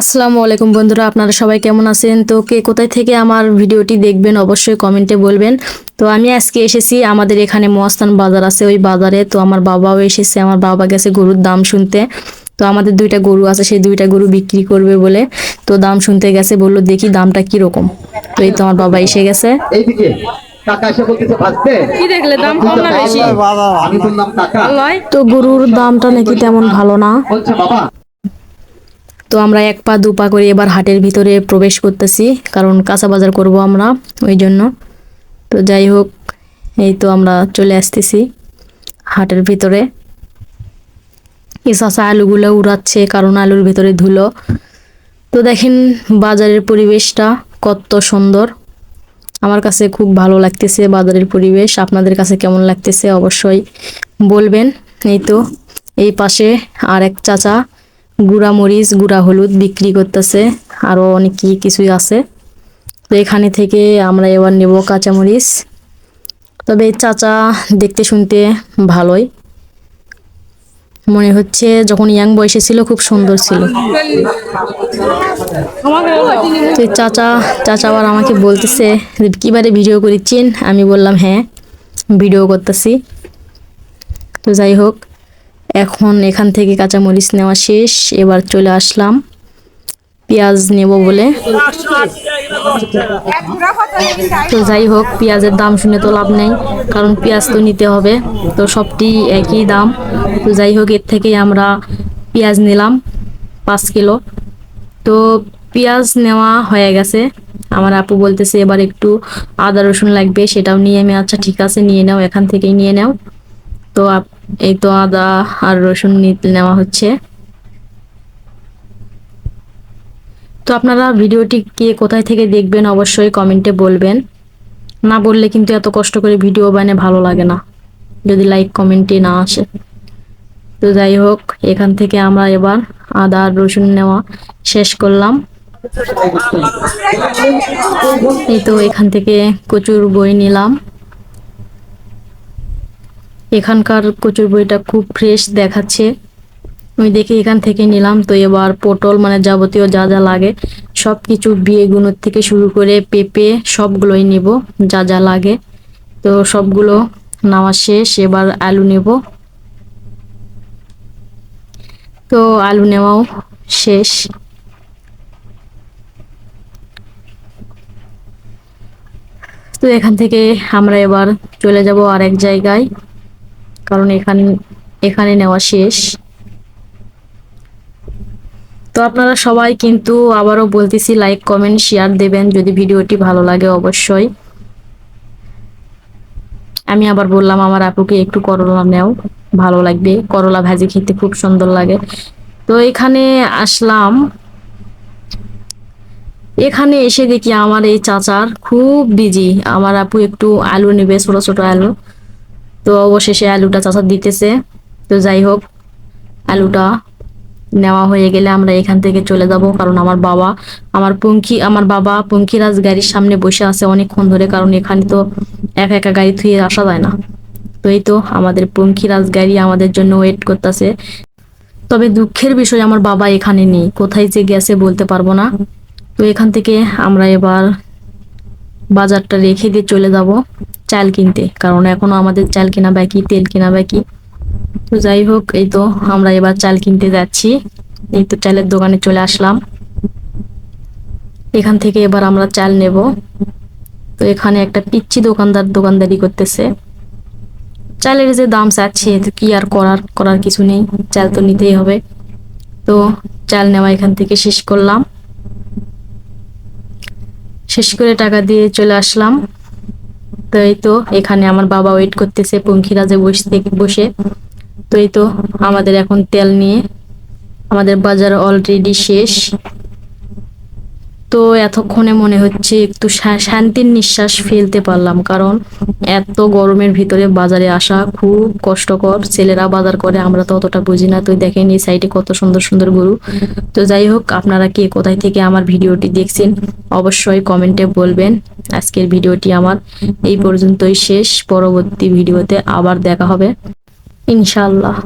আসসালামু আলাইকুম বন্ধুরা আপনারা সবাই কেমন আছেন? তো কে কোথায় থেকে আমার ভিডিওটি দেখবেন অবশ্যই কমেন্টে বলবেন। তো আমি আজকে এসেছি আমাদের এখানে মহাস্থান বাজার আছে ওই বাজারে। তো আমার বাবাও এসেছে আমার বাবা গেছে গরুর দাম শুনতে। তো আমাদের দুইটা গরু আছে সেই দুইটা গরু বিক্রি করবে বলে। তো দাম শুনতে গেছে বলল দেখি দামটা কীরকম। তো এই তো আমার বাবা এসে গেছে। এইদিকে টাকা এসে বলতেছে ভাসতে কি দেখলে দাম কম না বেশি? আমি বললাম টাকা তো গরুর দামটা নাকি তেমন ভালো না। তো আমরা এক পা দু পা করে এবার হাটের ভিতরে প্রবেশ করতেছি, কারণ কাঁচা বাজার করব আমরা ওই জন্য। তো যাই হোক, এই তো আমরা চলে আসতেছি হাটের ভিতরে। এসাসা আলুগুলো উড়াচ্ছে, কারণ আলুর ভিতরে ধুলো। তো দেখেন বাজারের পরিবেশটা কত সুন্দর। আমার কাছে খুব ভালো লাগতেছে বাজারের পরিবেশ। আপনাদের কাছে কেমন লাগতেছে অবশ্যই বলবেন। এই তো, এই পাশে আর এক চাচা গুঁড়া মরিচ গুঁড়া হলুদ বিক্রি করতেছে। আরও অনেক কি কিছুই আছে। তো এখানে থেকে আমরা এবার নেব কাঁচামরিচ। তবে চাচা দেখতে শুনতে ভালোই। মনে হচ্ছে যখন ইয়াং বয়সে ছিল, খুব সুন্দর ছিল। তো চাচা চাচা আবার আমাকে বলতেছে, কিবারে ভিডিও করেছেন আমি বললাম হ্যাঁ ভিডিও করতেছি। তো যাই হোক এখন এখান থেকে কাঁচামরিচ নেওয়া শেষ। এবার চলে আসলাম। পেঁয়াজ নেব বলে। তো যাই হোক, পেঁয়াজের দাম শুনে তো লাভ নেই, কারণ পেঁয়াজ তো নিতে হবে। তো সবটি একই দাম। তো যাই হোক, এর থেকেই আমরা পেঁয়াজ নিলাম, পাঁচ কিলো। তো পেঁয়াজ নেওয়া হয়ে গেছে। আমার আপু বলতেছে, এবার একটু আদা রসুন লাগবে, সেটাও নিয়ে আমি আচ্ছা ঠিক আছে, নিয়ে নাও, এখান থেকেই নিয়ে নাও। তো এই তো আদা আর রসুন নেওয়া হচ্ছে। তো আপনারা ভিডিওটি কে কোথায় থেকে দেখবেন অবশ্যই কমেন্টে বলবেন। না বললে কিন্তু এত কষ্ট করে ভিডিও বানিয়ে ভালো লাগে না। যদি লাইক কমেন্টে না আসে। তো যাই হোক, এখান থেকে আমরা এবার আদা আর রসুন নেওয়া শেষ করলাম। এই তো এখান থেকে কচুর বই নিলাম। এখানকার কচুর বইটা খুব ফ্রেশ দেখাচ্ছে। আমি দেখি এখান থেকে নিলাম। তো এবার পটল মানে যাবতীয় যা যা লাগে সব কিছু বেগুনের থেকে শুরু করে পেঁপে, সবগুলোই নেব, যা যা লাগে। তো সবগুলো নেওয়া শেষ, এবার আলু নেব। তো আলু নেওয়াও শেষ। তো এখান থেকে আমরা এবার চলে যাব আর এক জায়গায়। কারণ এখানে এখানে নেওয়া শেষ। তো আপনারা সবাই কিন্তু আবারও বলতেছি লাইক কমেন্ট শেয়ার দেবেন। যদি ভিডিওটি ভালো লাগে অবশ্যই। আমি আবার বললাম, আমার আপুকে একটু করলা নেও, ভালো লাগবে। করলা ভাজি খেতে খুব সুন্দর লাগে। তো এখানে আসলাম। এখানে এসে দেখি আমার এই চাচার খুব বিজি আমার আপু একটু আলু নেবে, ছোট ছোট আলু। তো অবশেষে আলুটা চাচা দিতেছে। তো যাই হোক, আলুটা নেওয়া হয়ে গেলে আমরা এখান থেকে চলে যাব, কারণ আমার বাবা, আমার পঙ্খী, আমার বাবা পঙ্খিরাজ গাড়ির সামনে বসে আছে অনেকক্ষণ ধরে, কারণ এখানে তো একা একা গাড়ি থুয়ে আসা যায় না। তো এই তো আমাদের পঙ্খিরাজ গাড়ি আমাদের জন্য ওয়েট করতেছে। তবে দুঃখের বিষয়, আমার বাবা এখানে নেই। কোথায় যে গেছে বলতে পারব না। তো এখান থেকে আমরা এবার বাজারটা রেখে দিয়ে চলে যাব চাল কিনতে। কারণ এখনও আমাদের চাল কেনা বাকি, তেল কেনা বাকি। তো যাই হোক, এই তো আমরা এবার চাল কিনতে যাচ্ছি। এই তো চালের দোকানে চলে আসলাম। এখান থেকে এবার আমরা চাল নেব। তো এখানে একটা পিচ্ছি দোকানদার দোকানদারি করতেছে। চালের যে দাম চাচ্ছে কি আর করার করার কিছু নেই। চাল তো নিতেই হবে। তো চাল নেওয়া এখান থেকে শেষ করলাম। শেষ করে টাকা দিয়ে চলে আসলাম। তো এই তো, এখানে আমার বাবা ওয়েট করতেছে পঙ্খিরাজে বসে থেকে বসে। তো এই তো, আমাদের এখন তেল নিয়ে, আমাদের বাজার অলরেডি শেষ। তো এতক্ষণে মনে হচ্ছে একটু শান্তির নিঃশ্বাস ফেলতে পারলাম, কারণ এত গরমের ভিতরে বাজারে আসা খুব কষ্টকর। ছেলেরা বাজার করে, আমরা তো অতটা বুঝি না। তো দেখেন এই সাইডে কত সুন্দর সুন্দর গরু। তো যাই হোক, আপনারা কে কোথায় থেকে আমার ভিডিওটি দেখছেন, অবশ্যই কমেন্টে বলবেন। আজকের ভিডিওটি আমার এই পর্যন্তই শেষ। পরবর্তী ভিডিওতে আবার দেখা হবে। ইনশাআল্লাহ।